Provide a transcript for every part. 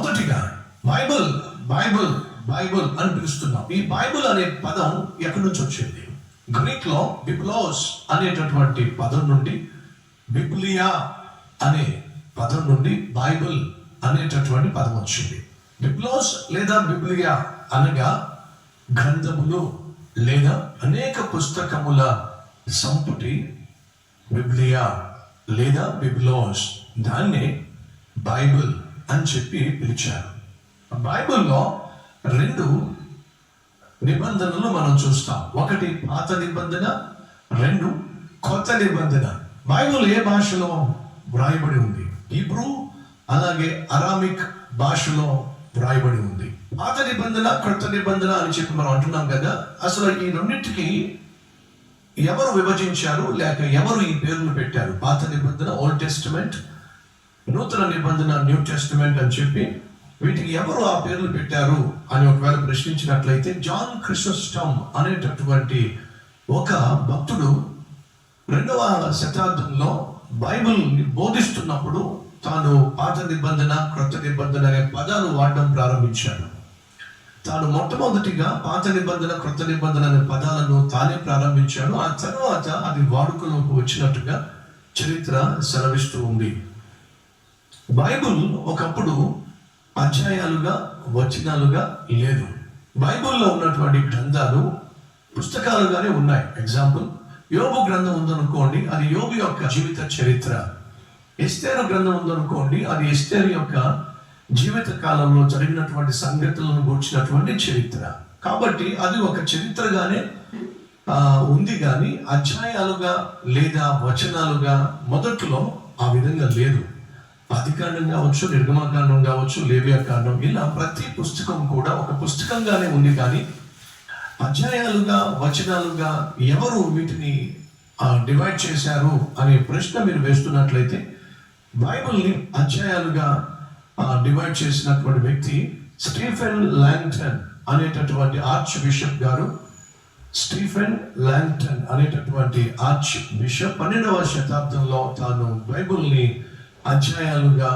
మొదటిగా Bible Bible Bible అని పిలుస్తున్నాం. ఈ బైబుల్ అనే పదం ఎక్కడి నుంచి వచ్చింది? గ్రీక్లో బిప్లోస్ అనేటటువంటి పదం నుండి బిప్లియా అనే పదం నుండి బైబుల్ అనేటటువంటి పదం వచ్చింది. బిప్లోస్ లేదా బిబ్లియా అనగా గ్రంథములు లేదా అనేక పుస్తకముల సంపుటి బిబ్లియా లేదా బిబ్లోస్ దాన్ని బైబిల్ అని చెప్పి పిలిచారు. బైబిల్లో రెండు నిబంధనలు మనం చూస్తాం. ఒకటి పాత నిబంధన రెండు కొత్త నిబంధన. బైబిల్ ఏ భాషలో వ్రాయబడి ఉంది? హీబ్రూ అలాగే అరామిక్ భాషలో వ్రాయబడి ఉంది. పాత నిబంధన కొత్త నిబంధన అని చెప్పి మనం అంటున్నాం కదా అసలు ఈ రెండింటికి ఎవరు విభజించారు? లేక ఎవరు ఈ పేర్లు పెట్టారు? పాత నిబంధన ఓల్డ్ టెస్టిమెంట్ నూతన నిబంధన న్యూ టెస్టిమెంట్ అని చెప్పి వీటికి ఎవరు ఆ పేర్లు పెట్టారు అని ఒకవేళ ప్రశ్నించినట్లయితే జాన్ క్రిసోస్టమ్ అనేటటువంటి ఒక భక్తుడు రెండవ శతాబ్దంలో బైబిల్ బోధిస్తున్నప్పుడు తాను పాత నిబంధన క్రొత్త నిబంధన అనే పదాలు వాడడం ప్రారంభించాడు. తాను మొట్టమొదటిగా పాత నిబంధన క్రొత్త నిబంధన అనే పదాలను తానే ప్రారంభించాడు ఆ తర్వాత అది వాడుకలోకి వచ్చినట్టుగా చరిత్ర సెలవిస్తూ ఉంది. బైబుల్ ఒకప్పుడు అధ్యాయాలుగా వచనాలుగా లేదు. బైబిల్లో ఉన్నటువంటి గ్రంథాలు పుస్తకాలుగానే ఉన్నాయి. ఎగ్జాంపుల్ యోగు గ్రంథం ఉందనుకోండి అది యోగు యొక్క జీవిత చరిత్ర. ఎస్తేరు గ్రంథం ఉందనుకోండి అది ఎస్తేరు యొక్క జీవిత కాలంలో జరిగినటువంటి సంగతులను గూర్చినటువంటి చరిత్ర. కాబట్టి అది ఒక చరిత్రగానే ఉంది కానీ అధ్యాయాలుగా లేదా వచనాలుగా మొదట్లో ఆ విధంగా లేదు. ఆదికాండం కావచ్చు నిర్గమకాండం కావచ్చు లేవియా కాండం ఇలా ప్రతి పుస్తకం కూడా ఒక పుస్తకంగానే ఉంది కానీ అధ్యాయాలుగా వచనాలుగా ఎవరు వీటిని డివైడ్ చేశారు అనే ప్రశ్న మీరు వేస్తున్నట్లయితే బైబిల్ని అధ్యాయాలుగా డివైడ్ చేసినటువంటి వ్యక్తి స్టీఫెన్ ల్యాంగ్టన్ అనేటటువంటి ఆర్చ్ బిషప్ గారు. స్టీఫెన్ ల్యాంగ్టన్ అనేటటువంటి ఆర్చ్ బిషప్ పన్నెండవ శతాబ్దంలో తాను బైబిల్ని అధ్యాయాలుగా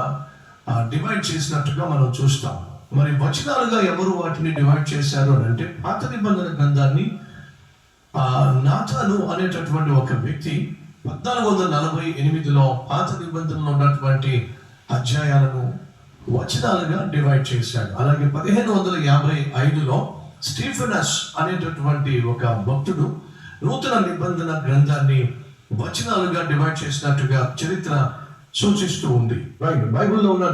డివైడ్ చేసినట్టుగా మనం చూస్తాం. మరి వచనాలుగా ఎవరు వాటిని డివైడ్ చేశారు అని అంటే పాత నిబంధన గ్రంథాన్ని ఆ, నాథాను అనేటటువంటి ఒక వ్యక్తి పద్నాలుగు వందల నలభై ఎనిమిదిలో పాత నిబంధనలో ఉన్నటువంటి అధ్యాయాలను వచనాలుగా డివైడ్ చేశాడు. అలాగే పదిహేను వందల యాభై ఐదులో స్టీఫెనస్ అనేటటువంటి ఒక భక్తుడు నూతన నిబంధన గ్రంథాన్ని వచనాలుగా డివైడ్ చేసినట్టుగా చరిత్ర సూచిస్తూ ఉంది. రైట్ బైబిల్లో ఉన్న